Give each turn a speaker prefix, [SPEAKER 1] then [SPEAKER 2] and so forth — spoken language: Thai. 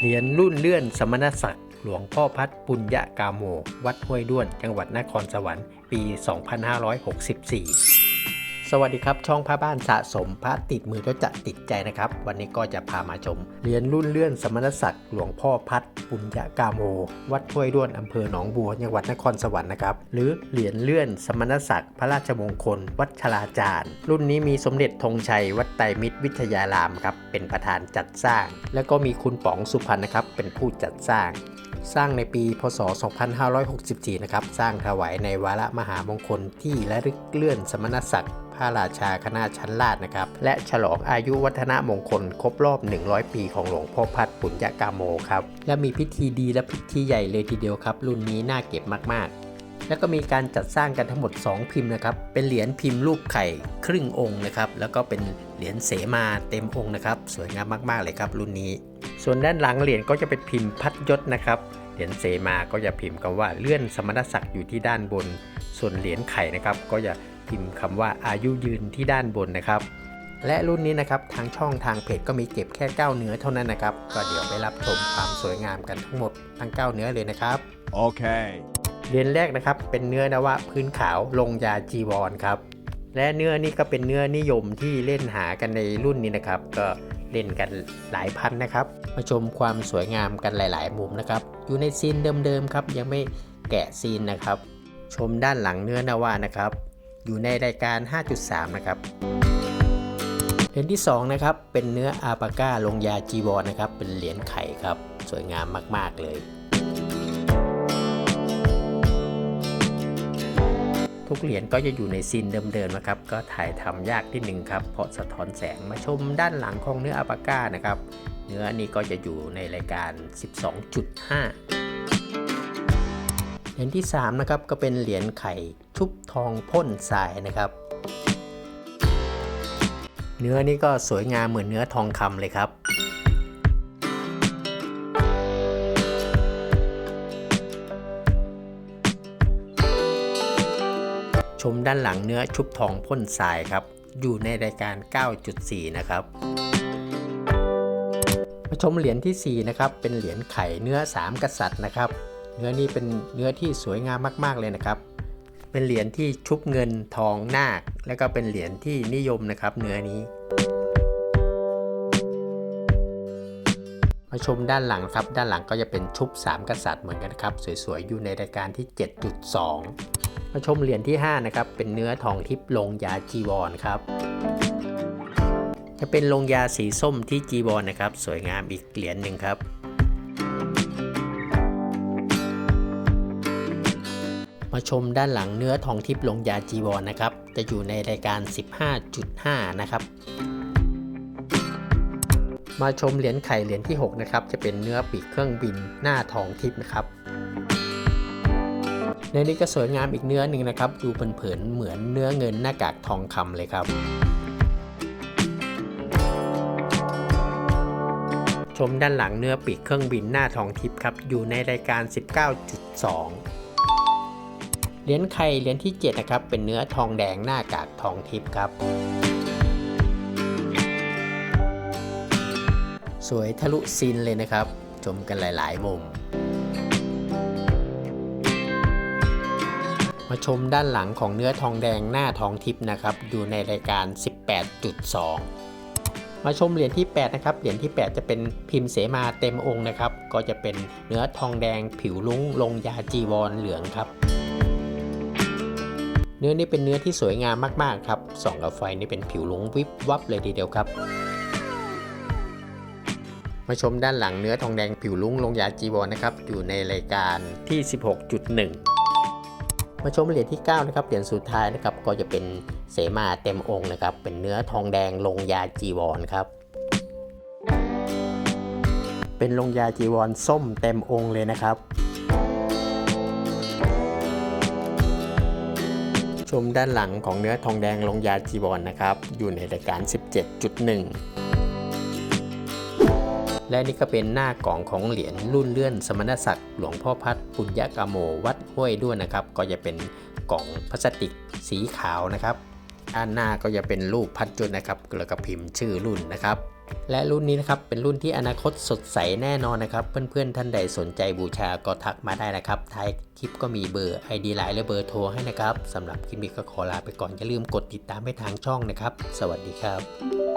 [SPEAKER 1] เหรียญรุ่นเลื่อนสมณศักดิ์หลวงพ่อพัดปุญญกาโม วัดห้วยด้วน จังหวัดนครสวรรค์ ปี 2564 สวัสดีครับ ช่องพระบ้านสะสมพระติดมือก็จะติดใจนะครับ วันนี้ก็จะพามาชมเหรียญรุ่นเลื่อนสมณศักดิ์หลวงพ่อพัดปุญญากาโม วัดห้วยด้วนอำเภอหนองบัวจังหวัดนครสวรรค์นะครับหรือเหรียญเลื่อนสมณศักดิ์พระราชมงคล วัดชลาจารย์ รุ่นนี้มีสมเด็จธงชัย วัดไตรมิตรวิทยารามครับเป็นประธานจัดสร้าง แล้วก็มีคุณป๋องสุพรรณนะครับเป็นผู้จัดสร้างสร้างในปี พศ 2564 นะครับ สร้างถวายในวาระมหามงคลที่ระลึกเลื่อนสมณศักดิ์ พระราชาคณะชั้นลาดนะครับ และฉลองอายุวัฒนมงคลครบรอบ 100 ปีของหลวงพ่อพัดปุญญกามโมครับ และมีพิธีดีและพิธีใหญ่เลยทีเดียวครับ รุ่นนี้น่าเก็บมาก ๆแล้วก็มีการจัดสร้างกันทั้งหมด 2 พิมพ์นะครับ เป็นเหรียญพิมพ์รูปไข่ครึ่งองค์นะครับ แล้วก็เป็นเหรียญเสมาเต็มองค์นะครับ สวยงามมากๆเลยครับ รุ่นนี้ ส่วนด้านหลังเหรียญก็จะเป็นพิมพ์พัดยศนะครับ เหรียญเสมาก็จะพิมพ์คำว่าเลื่อนสมณศักดิ์อยู่ที่ด้านบน ส่วนเหรียญไข่นะครับ ก็จะ พิมพ์คำว่าอายุยืนที่ด้านบนนะครับ และรุ่นนี้นะครับทางช่องทางเพจก็มีเก็บแค่9เนื้อเท่านั้นนะครับ ก็เดี๋ยวไปรับชมความสวยงามกันทั้งหมดทั้ง9เนื้อเลยนะครับ
[SPEAKER 2] Okay.
[SPEAKER 1] เหรียญแรกนะครับเป็นเนื้อนวะพื้นขาวลงยาจีวรครับและเนื้อนี้ก็เป็นเนื้อนิยมที่เล่นหากันในรุ่นนี้นะครับ ก็เล่นกันหลายพันนะครับ มาชมความสวยงามกันหลาย ๆ มุมนะครับ อยู่ในซีนเดิม ๆ ครับ ยังไม่แกะซีนนะครับ ชมด้านหลังเนื้อนวะนะครับ อยู่ในรายการ 5.3 นะครับเหรียญที่2นะครับเป็นเนื้ออาปาก้าลงยาจีวรนะครับเป็นเหรียญไข่ครับสวยงามมากๆเลย ทุกเหรียญก็จะอยู่ในซีนเดิมๆนะครับ ก็ถ่ายทำยากนิดนึงครับเพราะสะท้อนแสงมาชมด้านหลังของเนื้ออาปาก้านะครับเนื้อนี้ก็จะอยู่ในรายการ 12.5เหรียญที่3นะครับก็เป็นเหรียญไข่ ชุบทองพ่นทรายนะครับ เนื้อนี้ก็สวยงามเหมือนเนื้อทองคำเลยครับชมด้านหลังเนื้อชุบทองพ่นทรายครับ อยู่ในรายการ 9.4 นะครับ มาชมเหรียญทีสี่4 นะครับ เป็นเหรียญไข่เนื้อ 3 กษัตริย์นะครับ เนื้อนี้เป็นเนื้อที่สวยงามมาก ๆ เลยนะครับ เป็นเหรียญที่ชุบเงินทองนาค และก็เป็นเหรียญที่นิยมนะครับเนื้อนี้ มาชมด้านหลังครับ ด้านหลังก็จะเป็นชุบ 3 กษัตริย์เหมือนกันครับ สวยๆ อยู่ในรายการที่ 7.2 มาชมเหรียญที่ 5 นะครับ เป็นเนื้อทองทิพย์ลงยาจีวรครับจะเป็นลงยาสีส้มที่จีวรนะครับ สวยงามอีกเหรียญหนึ่งครับ มาชมด้านหลังเนื้อทองทิพย์ลงยาจีวรนะครับ จะอยู่ในรายการ 15.5 นะครับ มาชมเหรียญไข่เหรียญที่ 6 นะครับ จะเป็นเนื้อปีกเครื่องบินหน้าทองทิพย์นะครับเนื้อนี้ก็สวยงามอีกเนื้อหนึ่งนะครับ ดูเผินๆเหมือนเนื้อเงินหน้ากากทองคำเลยครับ ชมด้านหลังเนื้อปีกเครื่องบินหน้าทองทิพย์ครับ อยู่ในรายการ 19.2 เหรียญไข่เหรียญที่7นะครับเป็นเนื้อทองแดงหน้ากากทองทิพย์ครับสวยทะลุซีนเลยนะครับ ชมกันหลาย ๆ มุม มาชมด้านหลังของเนื้อทองแดงหน้าทองทิพย์นะครับ อยู่ในรายการ 18.2 มาชมเหรียญที่ 8 นะครับ เหรียญที่ 8 จะเป็นพิมพ์เสมาเต็มองค์นะครับ ก็จะเป็นเนื้อทองแดงผิวลุ้งลงยาจีวรเหลืองครับ เนื้อนี้เป็นเนื้อที่สวยงามมากๆครับส่องกับไฟนี่เป็นผิวลุงวิบวับเลยทีเดียวครับ มาชมด้านหลังเนื้อทองแดงผิวลุ้งลงยาจีวรนะครับ อยู่ในรายการที่ 16.1 มาชมเหรียญที่ 9 นะครับเหรียญสุดท้ายนะครับก็จะเป็นเสมาเต็มองค์นะครับ เป็นเนื้อทองแดงลงยาจีวรครับเป็นลงยาจีวรส้มเต็มองค์เลยนะครับ ชมด้านหลังของเนื้อทองแดงลงยาจีวรนะครับ อยู่ในรายการ 17.1 และนี่ก็เป็นหน้ากล่องของเหรียญรุ่นเลื่อนสมณศักดิ์ หลวงพ่อพัดปุญญกาโมวัดห้วยด้วนนะครับ ก็จะเป็นกล่องพลาสติกสีขาวนะครับด้านหน้าก็จะเป็นรูปพัดจุดนะครับ แล้วก็พิมพ์ชื่อรุ่นนะครับ และรุ่นนี้นะครับเป็นรุ่นที่อนาคตสดใสแน่นอนนะครับ เพื่อนๆท่านใดสนใจบูชาก็ทักมาได้นะครับท้ายคลิปก็มีเบอร์ ID ไลน์และเบอร์โทรให้นะครับสำหรับคลิปนี้ก็ขอลาไปก่อนอย่าลืมกดติดตามให้ทางช่องนะครับ สวัสดีครับ